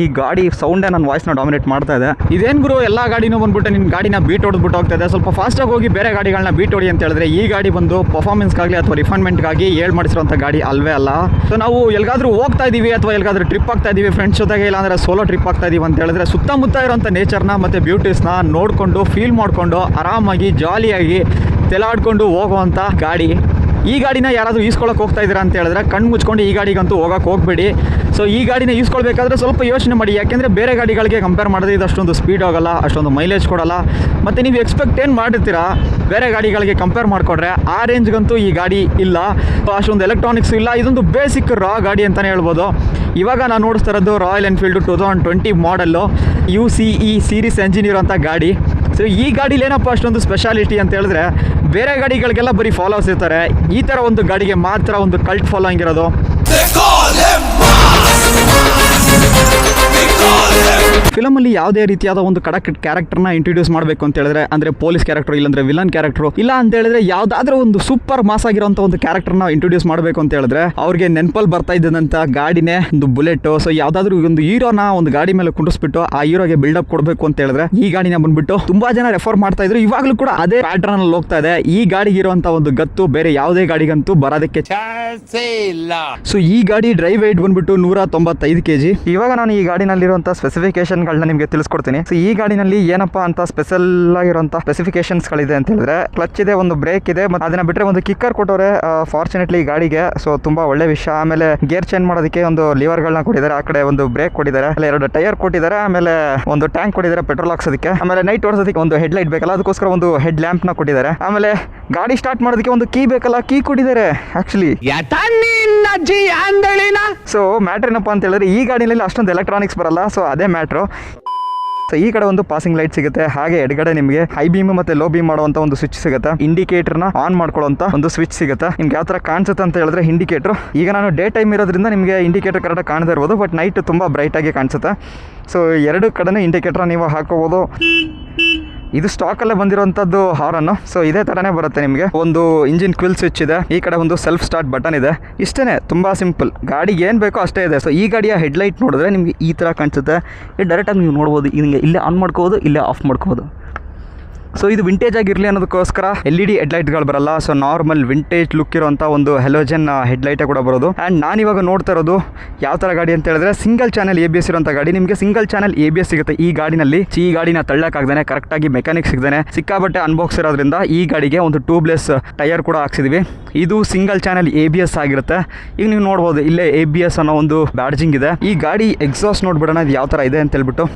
ಈ ಗಾಡಿ ಸೌಂಡೇ ನನ್ನ ವಾಯ್ಸ್ನ ಡಾಮಿನೇಟ್ ಮಾಡ್ತಾ ಇದೆ. ಇದೇನು ಗುರು, ಎಲ್ಲ ಗಾಡಿನೂ ಬಂದ್ಬಿಟ್ಟು ನಿನ್ನ ಗಾಡಿನ ಬೀಟ್ ಹೊಡೆದ್ಬಿಟ್ಟು ಹೋಗ್ತಾ ಇದೆ. ಸ್ವಲ್ಪ ಫಾಸ್ಟಾಗಿ ಹೋಗಿ ಬೇರೆ ಗಾಡಿಗಳನ್ನ ಬೀಟ್ ಹೊಡಿ ಅಂತ ಹೇಳಿದ್ರೆ, ಈ ಗಾಡಿ ಬಂದು ಪರ್ಫಾರ್ಮೆನ್ಸ್ಗಾಗಲಿ ಅಥವಾ ರಿಫೈನ್ಮೆಂಟ್ಗಾಗಿ ಏಳ್ ಮಾಡಿಸಿರೋಂಥ ಗಾಡಿ ಅಲ್ವೇ ಅಲ್ಲ? ಸೊ ನಾವು ಎಲ್ಲಾದರೂ ಹೋಗ್ತಾ ಇದೀವಿ ಅಥವಾ ಎಲ್ಲಾದರೂ ಟ್ರಿಪ್ ಆಗ್ತಾ ಇದೀವಿ ಫ್ರೆಂಡ್ಸ್ ಜೊತೆಗೆ, ಇಲ್ಲಾಂದ್ರೆ ಸೋಲೋ ಟ್ರಿಪ್ ಆಗ್ತಾ ಇದೀವಿ ಅಂತ ಹೇಳಿದ್ರೆ, ಸುತ್ತಮುತ್ತ ಇರೋಂಥ ನೇಚರ್ನ ಮತ್ತು ಬ್ಯೂಟೀಸ್ನ ನೋಡಿಕೊಂಡು ಫೀಲ್ ಮಾಡಿಕೊಂಡು, ಆರಾಮಾಗಿ ಜಾಲಿಯಾಗಿ ತೆಲಾಡ್ಕೊಂಡು ಹೋಗುವಂಥ ಗಾಡಿ. ಈ ಗಾಡಿನ ಯಾರಾದರೂ ಈಸ್ಕೊಳಕ್ಕೆ ಹೋಗ್ತಾ ಇದ್ದೀರಾ ಅಂತ ಹೇಳಿದ್ರೆ ಕಣ್ಣು ಮುಚ್ಕೊಂಡು ಈ ಗಾಡಿಗಂತೂ ಹೋಗೋಕೆ ಹೋಗಬೇಡಿ. ಸೊ ಈ ಗಾಡಿನ ಈಸ್ಕೊಳ್ಬೇಕಾದ್ರೆ ಸ್ವಲ್ಪ ಯೋಚನೆ ಮಾಡಿ. ಯಾಕೆಂದರೆ ಬೇರೆ ಗಾಡಿಗಳಿಗೆ ಕಂಪೇರ್ ಮಾಡಿದ್ರೆ ಇದು ಅಷ್ಟೊಂದು ಸ್ಪೀಡ್ ಹೋಗಲ್ಲ, ಅಷ್ಟೊಂದು ಮೈಲೇಜ್ ಕೊಡಲ್ಲ. ಮತ್ತು ನೀವು ಎಕ್ಸ್ಪೆಕ್ಟ್ ಏನು ಮಾಡಿರ್ತೀರಾ ಬೇರೆ ಗಾಡಿಗಳಿಗೆ ಕಂಪೇರ್ ಮಾಡಿಕೊಂಡ್ರೆ ಆ ರೇಂಜ್ಗಂತೂ ಈ ಗಾಡಿ ಇಲ್ಲ. ಅಷ್ಟೊಂದು ಎಲೆಕ್ಟ್ರಾನಿಕ್ಸ್ ಇಲ್ಲ. ಇದೊಂದು ಬೇಸಿಕ್ ರಾ ಗಾಡಿ ಅಂತಲೇ ಹೇಳ್ಬೋದು. ಇವಾಗ ನಾನು ನೋಡಿಸ್ತಾ ಇರೋದು Royal Enfield two thousand twenty model U C E series engineer ಅಂತ ಗಾಡಿ. ಸೊ ಈ ಗಾಡೀಲಿ ಏನಪ್ಪ ಅಷ್ಟೊಂದು ಸ್ಪೆಷಾಲಿಟಿ ಅಂತ ಹೇಳಿದ್ರೆ, ಬೇರೆ ಗಾಡಿಗಳಿಗೆಲ್ಲ ಬರೀ ಫಾಲೋವರ್ಸ್ ಇರ್ತಾರೆ. ಈ ಥರ ಒಂದು ಗಾಡಿಗೆ ಮಾತ್ರ ಒಂದು ಕಲ್ಟ್ ಫಾಲೋಯಿಂಗ್ ಇರೋದು. ಫಿಲಮಲ್ಲಿ ಯಾವುದೇ ರೀತಿಯಾದ ಒಂದು ಕಡಕ್ ಕ್ಯಾರೆಕ್ಟರ್ನ ಇಂಟ್ರೊಡ್ಯೂಸ್ ಮಾಡಬೇಕು ಅಂತ ಹೇಳಿದ್ರೆ, ಅಂದ್ರೆ ಪೊಲೀಸ್ ಕ್ಯಾರೆಕ್ಟರ್ ಇಲ್ಲಾಂದ್ರೆ ವಿಲನ್ ಕ್ಯಾರೆಕ್ಟರ್ ಇಲ್ಲ ಅಂತ ಹೇಳಿದ್ರೆ ಯಾವ್ದಾದ್ರೂ ಒಂದು ಸೂಪರ್ ಮಾಸ್ ಆಗಿರುವಂತ ಒಂದು ಕ್ಯಾರೆಕ್ಟರ್ನ ಇಂಟ್ರೊಡ್ಯೂಸ್ ಮಾಡಬೇಕು ಅಂತ ಹೇಳಿದ್ರೆ, ಅವ್ರಿಗೆ ನೆನಪಲ್ಲಿ ಬರ್ತಾ ಇದ್ದಂತ ಗಾಡಿನೇ ಒಂದು ಬುಲೆಟ್ ಸೊ ಯಾವ್ದಾದ್ರು ಒಂದು ಹೀರೋನ ಒಂದು ಗಾಡಿ ಮೇಲೆ ಕುಂಡಿಸ್ಬಿಟ್ಟು ಆ ಹೀರೋಗೆ ಬಿಲ್ಡಪ್ ಕೊಡಬೇಕು ಅಂತ ಹೇಳಿದ್ರೆ, ಈ ಗಾಡಿನ ಬಂದ್ಬಿಟ್ಟು ತುಂಬಾ ಜನ ರೆಫರ್ ಮಾಡ್ತಾ ಇದ್ರು. ಇವಾಗಲೂ ಕೂಡ ಅದೇ ಪ್ಯಾಟರ್ನ್ ಅಲ್ಲಿ ಹೋಗ್ತಾ ಇದೆ. ಈ ಗಾಡಿಗೆ ಇರುವಂತ ಒಂದು ಗತ್ತು ಬೇರೆ ಯಾವುದೇ ಗಾಡಿಗಂತೂ ಬರೋದಕ್ಕೆ ಸೊ ಈ ಗಾಡಿ ಡ್ರೈವ್ ವೇಟ್ ಬಂದ್ಬಿಟ್ಟು ನೂರ ತೊಂಬತ್ತೈದು ಕೆಜಿ. ಇವಾಗ ನಾನು ಈ ಗಾಡಿನಲ್ಲಿರುವಂಥ ಸ್ಪೆಸಿಫಿಕೇಶನ್ಗಳನ್ನ ನಿಮಗೆ ತಿಳಿಸ್ಕೊಡ್ತೀನಿ. ಸೊ ಈ ಗಾಡಿನಲ್ಲಿ ಏನಪ್ಪಾ ಅಂತ ಸ್ಪೆಷಲ್ ಆಗಿರುವಂಥ ಸ್ಪೆಸಿಫಿಕೇಶನ್ಸ್ಗಳಿದೆ ಅಂತ ಹೇಳಿದ್ರೆ ಕ್ಲಚ್ ಇದೆ ಒಂದು ಬ್ರೇಕ್ ಇದೆ ಮತ್ತು ಅದನ್ನ ಬಿಟ್ಟರೆ ಒಂದು ಕಿಕ್ಕರ್ ಕೊಟ್ಟವ್ರೆ ಫಾರ್ಚುನೇಟ್ಲಿ ಈ ಗಾಡಿಗೆ. ಸೊ ತುಂಬಾ ಒಳ್ಳೆ ವಿಷಯ. ಆಮೇಲೆ ಗೇರ್ ಚೇಂಜ್ ಮಾಡೋದಕ್ಕೆ ಒಂದು ಲಿವರ್ಗಳನ್ನ ಕೊಟ್ಟಿದ್ದಾರೆ. ಆ ಕಡೆ ಒಂದು ಬ್ರೇಕ್ ಕೊಟ್ಟಿದ್ದಾರೆ. ಅಲ್ಲ ಎರಡು ಟೈರ್ ಕೊಟ್ಟಿದ್ದಾರೆ. ಆಮೇಲೆ ಒಂದು ಟ್ಯಾಂಕ್ ಕೊಟ್ಟಿದ್ದಾರೆ ಪೆಟ್ರೋಲ್ ಹಾಕ್ಸೋದಕ್ಕೆ. ಆಮೇಲೆ ನೈಟ್ ಓಡಿಸೋದಕ್ಕೆ ಒಂದು ಹೆಡ್ ಲೈಟ್ ಬೇಕಲ್ಲ ಅದಕ್ಕೋಸ್ಕರ ಒಂದು ಹೆಡ್ ಲ್ಯಾಂಪ್ನ ಕೊಟ್ಟಿದ್ದಾರೆ. ಆಮೇಲೆ ಗಾಡಿ ಸ್ಟಾರ್ಟ್ ಮಾಡೋದಕ್ಕೆ ಒಂದು ಕೀ ಬೇಕಲ್ಲ ಕೀ ಕೊಟ್ಟಿದ್ದಾರೆ ಆಕ್ಚುಲಿ ಸೊ ಮ್ಯಾಟರ್ ಏನಪ್ಪಾ ಅಂತ ಹೇಳಿದ್ರೆ ಈ ಗಾಡಿನಲ್ಲಿ ಅಷ್ಟೊಂದು ಎಲೆಕ್ಟ್ರಾನಿಕ್ಸ್ ಬರಲ್ಲ. ಸೊ ಅದೇ ಮ್ಯಾಟ್ರು ಸೊ ಈ ಕಡೆ ಒಂದು ಪಾಸಿಂಗ್ ಲೈಟ್ ಸಿಗುತ್ತೆ. ಹಾಗೆ ಎಡಗಡೆ ನಿಮಗೆ ಹೈ ಬೀಮ್ ಮತ್ತೆ ಲೋ ಬೀಮ್ ಮಾಡುವಂತ ಒಂದು ಸ್ವಿಚ್ ಸಿಗುತ್ತೆ. ಇಂಡಿಕೇಟರ್ನ ಆನ್ ಮಾಡ್ಕೊಳ್ಳುವಂತ ಒಂದು ಸ್ವಿಚ್ ಸಿಗುತ್ತೆ. ನಿಮ್ಗೆ ಯಾವ ತರ ಕಾಣಿಸುತ್ತೆ ಅಂತ ಹೇಳಿದ್ರೆ ಇಂಡಿಕೇಟರ್ ಈಗ ನಾನು ಡೇ ಟೈಮ್ ಇರೋದ್ರಿಂದ ನಿಮಗೆ ಇಂಡಿಕೇಟರ್ ಕರೆಕ್ಟ್ ಕಾಣದೇ ಇರ್ಬೋದು ಬಟ್ ನೈಟ್ ತುಂಬಾ ಬ್ರೈಟ್ ಆಗಿ ಕಾಣಿಸುತ್ತೆ. ಸೊ ಎರಡು ಕಡೆನೂ ಇಂಡಿಕೇಟರ್ ನೀವು ಹಾಕೋಬಹುದು ಇದು ಸ್ಟಾಕ್ ಅಲ್ಲೇ ಬಂದಿರುವಂಥದ್ದು ಹಾರನ್ನು. ಸೊ ಇದೇ ತರನೇ ಬರುತ್ತೆ ನಿಮಗೆ. ಒಂದು ಇಂಜಿನ್ ಕ್ವಿಲ್ ಸ್ವಿಚ್ ಇದೆ. ಈ ಕಡೆ ಒಂದು ಸೆಲ್ಫ್ ಸ್ಟಾರ್ಟ್ ಬಟನ್ ಇದೆ. ಇಷ್ಟೇ ತುಂಬಾ ಸಿಂಪಲ್ ಗಾಡಿಗೆ ಏನು ಬೇಕೋ ಅಷ್ಟೇ ಇದೆ. ಸೊ ಈ ಗಾಡಿಯ ಹೆಡ್ಲೈಟ್ ನೋಡಿದ್ರೆ ನಿಮಗೆ ಈ ತರ ಕಾಣಿಸುತ್ತೆ. ಡೈರೆಕ್ಟ್ ಡೈರೆಕ್ಟಾಗಿ ನೀವು ನೋಡಬಹುದು ಇಲ್ಲಿ ಇಲ್ಲೇ ಆನ್ ಮಾಡ್ಕೋಬೋದು, ಇಲ್ಲೇ ಆಫ್ ಮಾಡ್ಕೋಬೋದು. ಸೊ ಇದು ವಿಂಟೇಜ್ ಆಗಿರಲಿ ಅನ್ನೋದಕ್ಕೋಸ್ಕರ ಎಲ್ ಇ ಡಿ ಹೆಡ್ಲೈಟ್ಗಳು ಬರಲ್ಲ. ಸೊ ನಾರ್ಮಲ್ ವಿಂಟೇಜ್ ಲುಕ್ ಇರುವಂಥ ಒಂದು ಹೆಲೋಜನ್ ಹೆಡ್ಲೈಟೇ ಕೂಡ ಬರೋದು. ಆ್ಯಂಡ್ ಇವಾಗ ನೋಡ್ತಾ ಇರೋದು ಯಾವ ಥರ ಗಾಡಿ ಅಂತ ಹೇಳಿದ್ರೆ single channel A B S ಇರುವಂಥ ಗಾಡಿ. ನಿಮಗೆ single channel A B S ಸಿಗುತ್ತೆ ಈ ಗಾಡಿನಲ್ಲಿ. ಈ ಗಾಡಿನ ತಳ್ಳಕ್ಕಾಗ್ದಾನೆ ಕರೆಕ್ಟಾಗಿ ಮೆಕ್ಯಾನಿಕ್ ಸಿಗ್ದಾನೆ. ಸಿಕ್ಕಾಬಟ್ಟೆ ಅನ್ಬಾಕ್ಸ್ ಇರೋದ್ರಿಂದ ಈ ಗಾಡಿಗೆ ಒಂದು ಟ್ಯೂಬ್ಲೆಸ್ ಟೈರ್ ಕೂಡ ಹಾಕ್ಸಿದ್ವಿ. ಇದು single channel A B S ಆಗಿರುತ್ತೆ. ಈಗ ನೀವು ನೋಡ್ಬೋದು, ಇಲ್ಲೇ ಎ ಬಿ ಎಸ್ ಅನ್ನೋ ಒಂದು ಬ್ಯಾಡ್ಜಿಂಗ್ ಇದೆ. ಈ ಗಾಡಿ ಎಕ್ಸಾಸ್ಟ್ ನೋಡ್ಬಿಡೋಣ, ಇದು ಯಾವ ಥರ ಇದೆ ಅಂತ ಹೇಳ್ಬಿಟ್ಟು.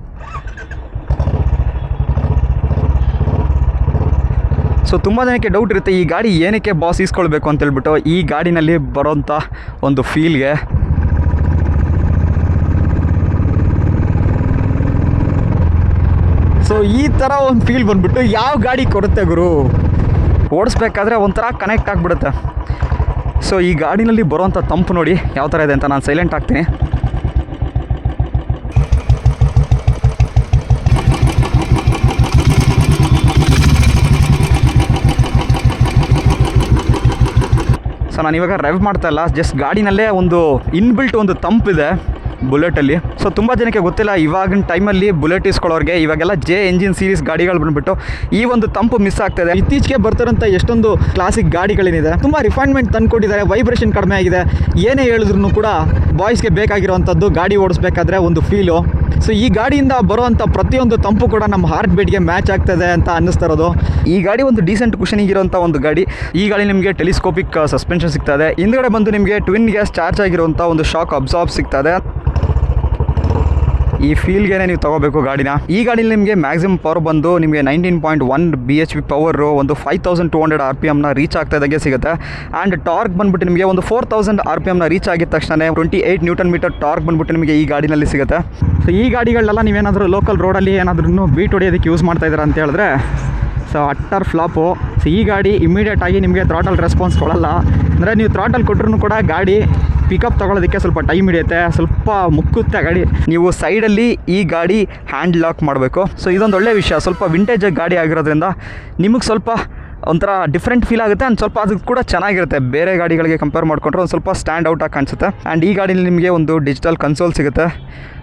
ಸೊ ತುಂಬ ಜನಕ್ಕೆ ಡೌಟ್ ಇರುತ್ತೆ, ಈ ಗಾಡಿ ಏನಕ್ಕೆ ಬಾಸ್ ಈಸ್ಕೊಳ್ಬೇಕು ಅಂತ ಹೇಳ್ಬಿಟ್ಟು ಈ ಗಾಡಿನಲ್ಲಿ ಬರೋಂಥ ಒಂದು ಫೀಲ್ಗೆ ಸೊ ಈ ಥರ ಒಂದು ಫೀಲ್ ಬಂದ್ಬಿಟ್ಟು ಯಾವ ಗಾಡಿ ಕೊಡುತ್ತೆ ಗುರು? ಓಡಿಸ್ಬೇಕಾದ್ರೆ ಒಂಥರ ಕನೆಕ್ಟ್ ಆಗಿಬಿಡುತ್ತೆ. ಸೊ ಈ ಗಾಡಿನಲ್ಲಿ ಬರೋಂಥ ತಂಪು ನೋಡಿ ಯಾವ ಥರ ಇದೆ ಅಂತ ನಾನು ಸೈಲೆಂಟ್ ಆಗ್ತೀನಿ. ಸೊ ಇವಾಗ ರೈವ್ ಮಾಡ್ತಾ ಇಲ್ಲ. ಜಸ್ಟ್ ಗಾಡಿನಲ್ಲೇ ಒಂದು ಇನ್ಬಿಲ್ಟ್ ಒಂದು ತಂಪಿದೆ ಬುಲೆಟಲ್ಲಿ ಸೊ ತುಂಬ ಜನಕ್ಕೆ ಗೊತ್ತಿಲ್ಲ, ಇವಾಗಿನ ಟೈಮಲ್ಲಿ ಬುಲೆಟ್ ಇಸ್ಕೊಳ್ಳೋರಿಗೆ ಇವಾಗೆಲ್ಲ ಜೆ ಎಂಜಿನ್ ಸೀರೀಸ್ ಗಾಡಿಗಳು ಬಂದ್ಬಿಟ್ಟು ಈ ಒಂದು ತಂಪು ಮಿಸ್ ಆಗ್ತಾಯಿದೆ ಇತ್ತೀಚೆಗೆ ಬರ್ತಿರೋಂಥ ಎಷ್ಟೊಂದು ಕ್ಲಾಸಿಕ್ ಗಾಡಿಗಳೇನಿದೆ. ತುಂಬ ರಿಫೈನ್ಮೆಂಟ್ ತಂದುಕೊಟ್ಟಿದ್ದಾರೆ ವೈಬ್ರೇಷನ್ ಕಡಿಮೆ ಆಗಿದೆ. ಏನೇ ಹೇಳಿದ್ರು ಕೂಡ ಬಾಯ್ಸ್ಗೆ ಬೇಕಾಗಿರುವಂಥದ್ದು ಗಾಡಿ ಓಡಿಸ್ಬೇಕಾದ್ರೆ ಒಂದು ಫೀಲು ಸೊ ಈ ಗಾಡಿಯಿಂದ ಬರುವಂಥ ಪ್ರತಿಯೊಂದು ತಂಪು ಕೂಡ ನಮ್ಮ ಹಾರ್ಟ್ ಬೀಟ್ಗೆ ಮ್ಯಾಚ್ ಆಗ್ತದೆ ಅಂತ ಅನ್ನಿಸ್ತಾ ಇರೋದು. ಈ ಗಾಡಿ ಒಂದು ಡೀಸೆಂಟ್ ಕುಷನಿಗೆ ಒಂದು ಗಾಡಿ. ಈ ಗಾಡಿ ನಿಮಗೆ ಟೆಲಿಸ್ಕೋಪಿಕ್ ಸಸ್ಪೆನ್ಷನ್ ಸಿಗ್ತದೆ ಹಿಂದ್ಗಡೆ ಬಂದು ನಿಮಗೆ ಟ್ವಿನ್ ಗ್ಯಾಸ್ ಚಾರ್ಜ್ ಆಗಿರುವಂಥ ಒಂದು ಶಾಕ್ ಅಬ್ಸಾರ್ಬ್ ಸಿಗ್ತದೆ ಈ ಫೀಲ್ಗೆ ನೀವು ತಗೋಬೇಕು ಗಾಡಿನ. ಈ ಗಾಡಿಲಿ ನಿಮಗೆ ಮ್ಯಾಕ್ಸಿಮಮ್ ಪವರ್ ಬಂದು ನಿಮಗೆ nineteen point one B H P power ಒಂದು five thousand two hundred R P ಎಮ್ನ reach ಆಗ್ತಾ ಇದ್ದಂಗೆ ಸಿಗುತ್ತೆ. ಆ್ಯಂಡ್ ಟಾರ್ಕ್ ಬಂದ್ಬಿಟ್ಟು ನಿಮಗೆ ಒಂದು ಫೋರ್ ತೌಸಂಡ್ ಆರ್ ಪಿ ಎಮ್ನ ರೀಚ್ ಆಗಿದ ತಕ್ಷಣ twenty eight newton metre torque ಬಂದ್ಬಿಟ್ಟು ನಿಮಗೆ ಈ ಗಾಡಿನಲ್ಲಿ ಸಿಗುತ್ತೆ. ಸೊ ಈ ಗಾಡಿಗಳೆಲ್ಲ ನೀವೇನಾದರೂ ಲೋಕಲ್ ರೋಡಲ್ಲಿ ಏನಾದ್ರೂ ಬೀಟ್ ಹೊಡಿಯೋದಕ್ಕೆ ಯೂಸ್ ಮಾಡ್ತಾ ಇದ್ದೀರಾ ಅಂತ ಹೇಳಿದ್ರೆ ಸೊ ಅಟ್ಟರ್ ಫ್ಲಾಪು ಸೊ ಈ ಗಾಡಿ ಇಮಿಡಿಯೇಟ್ ಆಗಿ ನಿಮಗೆ ಥ್ರಾಟಲ್ ರೆಸ್ಪಾನ್ಸ್ ಕೊಡಲ್ಲ. ಅಂದರೆ ನೀವು ಥ್ರಾಟಲ್ ಕೊಟ್ಟರು ಕೂಡ ಗಾಡಿ ಪಿಕಪ್ ತೊಗೊಳೋದಕ್ಕೆ ಸ್ವಲ್ಪ ಟೈಮ್ ಹಿಡಿಯುತ್ತೆ, ಸ್ವಲ್ಪ ಮುಕ್ಕುತ್ತೆ ಗಾಡಿ. ನೀವು ಸೈಡಲ್ಲಿ ಈ ಗಾಡಿ ಹ್ಯಾಂಡ್ ಲಾಕ್ ಮಾಡಬೇಕು. ಸೊ ಇದೊಂದು ಒಳ್ಳೆಯ ವಿಷಯ. ಸ್ವಲ್ಪ ವಿಂಟೇಜ್ ಗಾಡಿ ಆಗಿರೋದ್ರಿಂದ ನಿಮಗೆ ಸ್ವಲ್ಪ ಒಂಥರ ಡಿಫ್ರೆಂಟ್ ಫೀಲ್ ಆಗುತ್ತೆ ಆ್ಯಂಡ್ ಸ್ವಲ್ಪ ಅದು ಕೂಡ ಚೆನ್ನಾಗಿರುತ್ತೆ. ಬೇರೆ ಗಾಡಿಗಳಿಗೆ ಕಂಪೇರ್ ಮಾಡಿಕೊಂಡ್ರೆ ಒಂದು ಸ್ವಲ್ಪ ಸ್ಟ್ಯಾಂಡ್ ಔಟ್ ಆಗಿ ಕಾಣಿಸುತ್ತೆ. ಆ್ಯಂಡ್ ಈ ಗಾಡಿಯಲ್ಲಿ ನಿಮಗೆ ಒಂದು ಡಿಜಿಟಲ್ ಕನ್ಸೋಲ್ ಸಿಗುತ್ತೆ.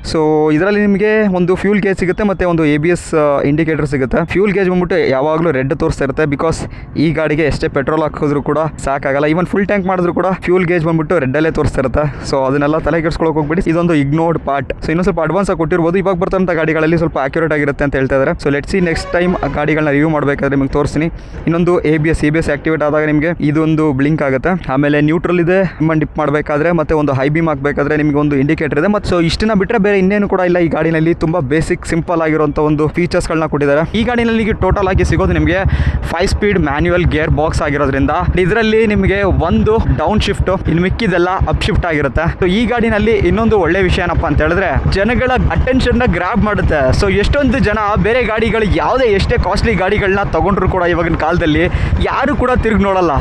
ಸೊ ಇದರಲ್ಲಿ ನಿಮಗೆ ಒಂದು ಫ್ಯೂಲ್ ಗೇಜ್ ಸಿಗುತ್ತೆ ಮತ್ತು ಒಂದು ಎ ಬಿ ಎಸ್ ಇಂಡಿಕೇಟರ್ ಸಿಗುತ್ತೆ. ಫ್ಯೂಲ್ ಗೇಜ್ ಬಂದ್ಬಿಟ್ಟು ಯಾವಾಗಲೂ ರೆಡ್ ತೋರಿಸ್ತಾ ಇರುತ್ತೆ ಬಿಕಾಸ್ ಈ ಗಾಡಿಗೆ ಎಷ್ಟೇ ಪೆಟ್ರೋಲ್ ಹಾಕಿದ್ರು ಕೂಡ ಸಾಕಾಗಲ್ಲ. ಈವನ್ ಫುಲ್ ಟ್ಯಾಂಕ್ ಮಾಡಿದ್ರು ಕೂಡ ಫ್ಯೂಲ್ ಗೇಜ್ ಬಂದ್ಬಿಟ್ಟು ರೆಡ್ಡಲ್ಲೇ ತೋರಿಸ್ತಾ ಇರುತ್ತೆ. ಸೊ ಅದನ್ನೆಲ್ಲ ತಲೆ ಕೆಡ್ಸ್ಕೊಳಕ್ಕೆ ಹೋಗ್ಬಿಡಿ. ಇದೊಂದು ಇಗ್ನೋರ್ಡ್ ಪಾರ್ಟ್ ಸೊ ಇನ್ನೊಂದು ಸ್ವಲ್ಪ ಅಡ್ವಾನ್ಸ್ ಆಗಿ ಕೊಟ್ಟಿರ್ಬೋದು. ಇವಾಗ ಬರ್ತಂಥ ಗಾಡಿಗಳಲ್ಲಿ ಸ್ವಲ್ಪ ಆಕ್ಯುರೇಟ್ ಆಗಿರುತ್ತೆ ಅಂತ ಹೇಳ್ತಾ ಇದ್ದಾರೆ so let see next time ಗಾಡಿಗಳನ್ನ review ಮಾಡಬೇಕಾದ್ರೆ ನಿಮಗೆ ತೋರಿಸ್ತೀನಿ. ಇನ್ನೊಂದು A B S B S activate ಆದಾಗ ನಿಮಗೆ ಇದೊಂದು ಬ್ಲಿಂಕ್ ಆಗುತ್ತೆ. ಆಮೇಲೆ ನ್ಯೂಟ್ರಲ್ ಇದೆ ಡಿಪ್ ಮಾಡಬೇಕಾದ್ರೆ ಮತ್ತೆ ಒಂದು ಹೈ ಬೀಮ್ ಹಾಕಬೇಕಾದ್ರೆ ನಿಮಗೆ ಒಂದು ಇಂಡಿಕೇಟರ್ ಇದೆ. ಮತ್ತು ಸೊ ಇಷ್ಟನ್ನ ಬಿಟ್ಟರೆ ಬೇರೆ ಇನ್ನೇನು ಕೂಡ ಇಲ್ಲ. ಈ ಗಾಡಿನಲ್ಲಿ ತುಂಬ ಬೇಸಿಕ್ ಸಿಂಪಲ್ ಆಗಿರುವಂಥ ಒಂದು ಫೀಚರ್ಸ್ಗಳನ್ನ ಕೊಟ್ಟಿದ್ದಾರೆ. ಈ ಗಾಡಿನಲ್ಲಿ ಟೋಟಲ್ ಆಗಿ ಸಿಗೋದು ನಿಮಗೆ five speed manual gear box ಆಗಿರೋದ್ರಿಂದ. ಇದರಲ್ಲಿ ನಿಮಗೆ ಒಂದು ಡೌನ್ ಶಿಫ್ಟ್ ಇನ್ನು ಮಿಕ್ಕಿದೆಲ್ಲ ಅಪ್ ಶಿಫ್ಟ್ ಆಗಿರುತ್ತೆ. ಸೊ ಈ ಗಾಡಿನಲ್ಲಿ ಇನ್ನೊಂದು ಒಳ್ಳೆ ವಿಷಯ ಏನಪ್ಪ ಅಂತ ಹೇಳಿದ್ರೆ, ಜನಗಳ ಅಟೆನ್ಷನ್ ಗ್ರಾಬ್ ಮಾಡುತ್ತೆ. ಸೊ ಎಷ್ಟೊಂದು ಜನ ಬೇರೆ ಗಾಡಿಗಳು ಯಾವುದೇ ಎಷ್ಟೇ ಕಾಸ್ಟ್ಲಿ ಗಾಡಿಗಳನ್ನ ತಗೊಂಡ್ರು ಕೂಡ ಇವಾಗಿನ ಕಾಲದಲ್ಲಿ ಯಾರು ಕೂಡ ತಿರುಗಿ ನೋಡಲ್ಲ.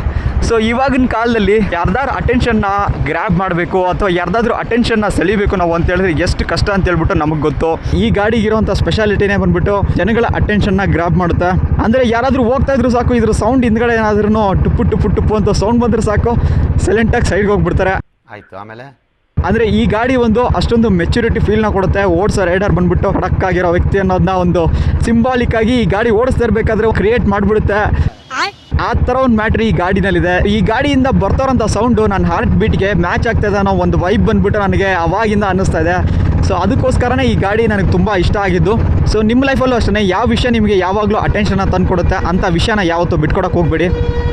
ಸೊ ಇವಾಗಿನ ಕಾಲದಲ್ಲಿ ಯಾರ್ದಾರು ಅಟೆನ್ಷನ್ನ ಗ್ರ್ಯಾಬ್ ಮಾಡಬೇಕು ಅಥವಾ ಯಾರ್ದಾದ್ರೂ ಅಟೆನ್ಷನ್ನ ಸೆಳಿಬೇಕು ನಾವು ಅಂತ ಹೇಳಿದ್ರೆ ಎಷ್ಟು ಕಷ್ಟ ಅಂತ ಹೇಳ್ಬಿಟ್ಟು ನಮಗೆ ಗೊತ್ತು. ಈ ಗಾಡಿಗೆ ಇರೋವಂಥ ಸ್ಪೆಷಾಲಿಟಿನೇ ಬಂದ್ಬಿಟ್ಟು ಜನಗಳ ಅಟೆನ್ಷನ್ನ ಗ್ರ್ಯಾಬ್ ಮಾಡುತ್ತೆ. ಅಂದರೆ ಯಾರಾದರೂ ಹೋಗ್ತಾ ಇದ್ರು ಸಾಕು ಇದ್ರ ಸೌಂಡ್ ಹಿಂದ್ಗಡೆ ಏನಾದ್ರೂ ಟುಪ್ಪು ಟುಪ್ಪು ಟುಪ್ಪು ಅಂತ ಸೌಂಡ್ ಬಂದರೆ ಸಾಕು ಸೈಲೆಂಟಾಗಿ ಸೈಡ್ಗೆ ಹೋಗ್ಬಿಡ್ತಾರೆ. ಆಯ್ತು ಆಮೇಲೆ? ಅಂದರೆ ಈ ಗಾಡಿ ಒಂದು ಅಷ್ಟೊಂದು ಮೆಚುರಿಟಿ ಫೀಲ್ನ ಕೊಡುತ್ತೆ. ಓಡಿಸೋ ರೈಡರ್ ಬಂದ್ಬಿಟ್ಟು ಹಡಕ್ಕಾಗಿರೋ ಆಗಿರೋ ವ್ಯಕ್ತಿ ಅನ್ನೋದನ್ನ ಒಂದು ಸಿಂಬಾಲಿಕ್ ಆಗಿ ಈ ಗಾಡಿ ಓಡಿಸ್ತಾ ಇರಬೇಕಾದ್ರೆ ಕ್ರಿಯೇಟ್ ಮಾಡಿಬಿಡುತ್ತೆ. ಆ ಥರ ಒಂದು ಮ್ಯಾಟ್ರ್ ಈ ಗಾಡಿನಲ್ಲಿದೆ. ಈ ಗಾಡಿಯಿಂದ ಬರ್ತಾರಂಥ ಸೌಂಡು ನನ್ನ ಹಾರ್ಟ್ ಬೀಟ್ಗೆ ಮ್ಯಾಚ್ ಆಗ್ತಾ ಇದೆ ಅನ್ನೋ ಒಂದು ವೈಬ್ ಬಂದ್ಬಿಟ್ಟು ನನಗೆ ಅವಾಗಿಂದ ಅನ್ನಿಸ್ತಾ ಇದೆ. ಸೊ ಅದಕ್ಕೋಸ್ಕರನೇ ಈ ಗಾಡಿ ನನಗೆ ತುಂಬ ಇಷ್ಟ ಆಗಿದ್ದು. ಸೊ ನಿಮ್ಮ ಲೈಫಲ್ಲೂ ಅಷ್ಟೇ ಯಾವ ವಿಷಯ ನಿಮಗೆ ಯಾವಾಗಲೂ ಅಟೆನ್ಷನ್ನ ತಂದುಕೊಡುತ್ತೆ ಅಂಥ ವಿಷಯನ ಯಾವತ್ತೂ ಬಿಟ್ಕೊಡಕ್ಕೆ ಹೋಗ್ಬೇಡಿ.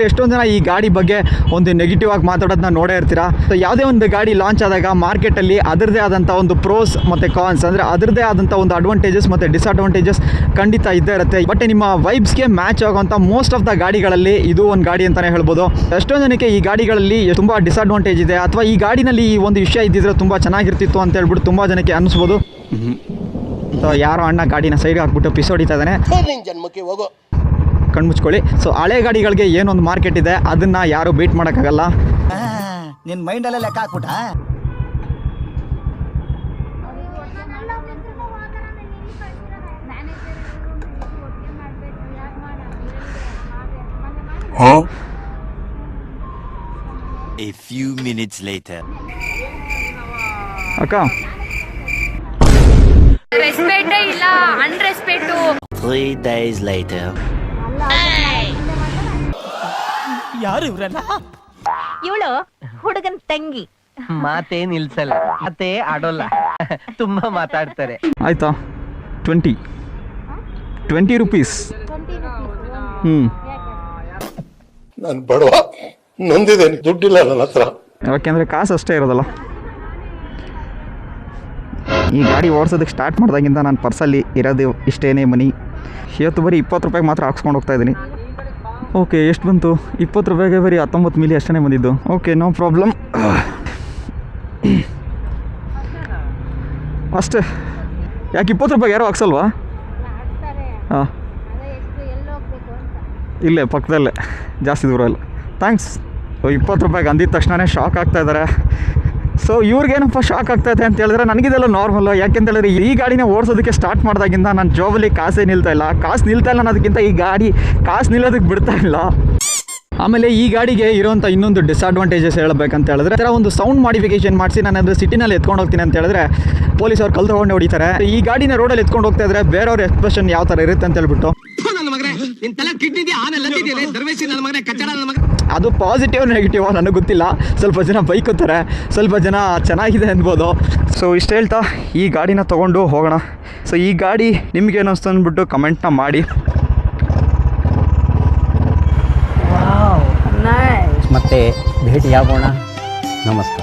ಎಷ್ಟೊಂದು ಜನ ಈ ಗಾಡಿ ಬಗ್ಗೆ ಒಂದು ನೆಗೆಟಿವ್ ಆಗಿ ಮಾತಾಡೋದನ್ನ ನೋಡೇ ಇರ್ತೀರಾ? ಸೊ ಯಾವುದೇ ಒಂದು ಗಾಡಿ ಲಾಂಚ್ ಆದಾಗ ಮಾರ್ಕೆಟಲ್ಲಿ ಅದರದೇ ಆದಂಥ ಒಂದು ಪ್ರೋಸ್ ಮತ್ತು ಕಾನ್ಸ್ ಅಂದರೆ ಅದರದೇ ಆದಂಥ ಒಂದು ಅಡ್ವಾಂಟೇಜಸ್ ಮತ್ತು ಡಿಸ್ಅಡ್ವಾಂಟೇಜಸ್ ಖಂಡಿತ ಇದ್ದೇ ಇರುತ್ತೆ. ಬಟ್ ನಿಮ್ಮ ವೈಬ್ಸ್ಗೆ ಮ್ಯಾಚ್ ಆಗುವಂಥ ಮೋಸ್ಟ್ ಆಫ್ ದ ಗಾಡಿಗಳಲ್ಲಿ ಇದು ಒಂದು ಗಾಡಿ ಅಂತಲೇ ಹೇಳ್ಬೋದು. ಎಷ್ಟೊಂದು ಜನಕ್ಕೆ ಈ ಗಾಡಿಗಳಲ್ಲಿ ತುಂಬ ಡಿಸ್ಅಡ್ವಾಂಟೇಜ್ ಇದೆ. ಅಥವಾ ಈ ಗಾಡಿನಲ್ಲಿ ಈ ಒಂದು ವಿಷಯ ಇದ್ದಿದ್ರೆ ತುಂಬ ಚೆನ್ನಾಗಿರ್ತಿತ್ತು ಅಂತ ಹೇಳ್ಬಿಟ್ಟು ತುಂಬ ಜನಕ್ಕೆ ಅನಿಸ್ಬೋದು ಸೊ ಯಾರೋ ಅಣ್ಣ ಗಾಡಿನ ಸೈಡ್ಗೆ ಹಾಕ್ಬಿಟ್ಟು ಪಿಸ್ ಹೊಡಿತಾ ಇದ್ದಾನೆ. ಜನ್ಮಕ್ಕೆ ಹೋಗೋ. ಕಣ್ಮುಚ್ಕೊಳ್ಳಿ. ಸೊ ಹಳೆ ಗಾಡಿಗಳಿಗೆ ಏನೊಂದು ಮಾರ್ಕೆಟ್ ಇದೆ ಅದನ್ನ ಯಾರು ಬೀಟ್ ಮಾಡೋಕ್ಕಾಗಲ್ಲ. ನಿನ್ ಮೈಂಡಲ್ಲೇ ಲೆಕ್ಕ ಹಾಕ್ಬಿಟ್ಟ? A few minutes later. ಅಕ್ಕ ಇಲ್ಲ ಡೇಸ್ ಲೈಟರ್ ಯಾರು ಇವ್ರಲ್ಲ ಇವಳು ಹುಡುಗನ್ ತಂಗಿ. ಮಾತೇ ನಿಲ್ಸಲ್ಲ ಮಾತೇ ಆಡೋಲ್ಲ. ತುಂಬಾ ಮಾತಾಡ್ತಾರೆ. ಆಯ್ತಾ? Twenty twenty rupees hmm. ನಾನು ಬಡವ ನಂದಿದ್ದೇನೆ ದುಡ್ಡಿಲ್ಲ ನನ್ನ ಹತ್ರ. ಯಾಕೆಂದ್ರೆ ಕಾಸು ಅಷ್ಟೇ ಇರೋದಲ್ಲ. ಈ ಗಾಡಿ ಓಡಿಸೋದಕ್ಕೆ ಸ್ಟಾರ್ಟ್ ಮಾಡಿದಾಗಿಂದ ನಾನು ಪರ್ಸಲ್ಲಿ ಇರೋದು ಇಷ್ಟೇನೇ ಮನಿ. ಇವತ್ತು ಬರೀ ಇಪ್ಪತ್ತು ರೂಪಾಯಿಗೆ ಮಾತ್ರ ಹಾಕ್ಸ್ಕೊಂಡು ಹೋಗ್ತಾ ಇದ್ದೀನಿ ಓಕೆ ಎಷ್ಟು ಬಂತು? ಇಪ್ಪತ್ತು ರೂಪಾಯಿಗೆ ಬರೀ ಹತ್ತೊಂಬತ್ತು ಮಿಲಿ ಅಷ್ಟೇ ಬಂದಿದ್ದು. ಓಕೆ ನೋ ಪ್ರಾಬ್ಲಮ್ ಅಷ್ಟೇ. ಯಾಕೆ ಇಪ್ಪತ್ತು ರೂಪಾಯಿಗೆ ಯಾರೋ ಹಾಕ್ಸಲ್ವಾ? ಹಾಂ. ಇಲ್ಲೇ ಪಕ್ಕದಲ್ಲೇ. ಜಾಸ್ತಿ ದೂರ ಇಲ್ಲ. ಥ್ಯಾಂಕ್ಸ್ ಇಪ್ಪತ್ತು ರೂಪಾಯಿಗೆ ಅಂದಿದ ತಕ್ಷಣವೇ ಶಾಕ್ ಆಗ್ತಾ ಇದ್ದಾರೆ ಸೊ ಇವ್ರಿಗೇನಪ್ಪ ಶಾಕ್ ಆಗ್ತೈತೆ ಅಂತ ಹೇಳಿದ್ರೆ ನನಗಿದೆಲ್ಲ ನಾರ್ಮಲ್ ಯಾಕೆಂತ ಹೇಳಿದ್ರೆ ಈ ಗಾಡಿನ ಓಡಿಸೋದಕ್ಕೆ ಸ್ಟಾರ್ಟ್ ಮಾಡಿದಾಗಿಂದ ನನ್ನ ಜಾಬಲ್ಲಿ ಕಾಸೇ ನಿಲ್ತಾ ಇಲ್ಲ. ಕಾಸು ನಿಲ್ತಾ ಇಲ್ಲ ಅನ್ನೋದಕ್ಕಿಂತ ಈ ಗಾಡಿ ಕಾಸು ನಿಲ್ಲೋದಕ್ಕೆ ಬಿಡ್ತಾ ಇಲ್ಲ. ಆಮೇಲೆ ಈ ಗಾಡಿಗೆ ಇರುವಂಥ ಇನ್ನೊಂದು ಡಿಸ್ಅಡ್ವಾಂಟೇಜಸ್ ಹೇಳಬೇಕಂತ ಹೇಳಿದ್ರೆ ಥರ ಒಂದು ಸೌಂಡ್ ಮಾಡಿಫಿಕೇಶನ್ ಮಾಡಿಸಿ ನಾನು ಅಂದರೆ ಸಿಟಿನಲ್ಲಿ ಎತ್ಕೊಂಡು ಹೋಗ್ತೀನಿ ಅಂತ ಹೇಳಿದ್ರೆ ಪೊಲೀಸ್ ಅವ್ರು ಕಲ್ ತಗೊಂಡು ಹೊಡಿತಾರೆ. ಈ ಗಾಡಿನ ರೋಡಲ್ಲಿ ಎತ್ಕೊಂಡು ಹೋಗ್ತಾ ಇದ್ರೆ ಬೇರೆಯವ್ರ ಎಕ್ಸ್ಪ್ರೆಷನ್ ಯಾವ ಥರ ಇರುತ್ತೆ ಅಂತ ಹೇಳ್ಬಿಟ್ಟು. ಅದು ಪಾಸಿಟಿವ್ ನೆಗೆಟಿವ್ ನನಗೆ ಗೊತ್ತಿಲ್ಲ. ಸ್ವಲ್ಪ ಜನ ಬೈಕೋತಾರೆ. ಸ್ವಲ್ಪ ಜನ ಚೆನ್ನಾಗಿದೆ ಅನ್ಬೋದು. ಸೊ ಇಷ್ಟು ಹೇಳ್ತಾ ಈ ಗಾಡಿನ ತೊಗೊಂಡು ಹೋಗೋಣ. ಸೊ ಈ ಗಾಡಿ ನಿಮ್ಗೆ ಅನಿಸ್ತು ಅಂದ್ಬಿಟ್ಟು ಕಮೆಂಟ್ನ ಮಾಡಿ. ಮತ್ತೆ ಭೇಟಿಯಾಗೋಣ. ನಮಸ್ಕಾರ.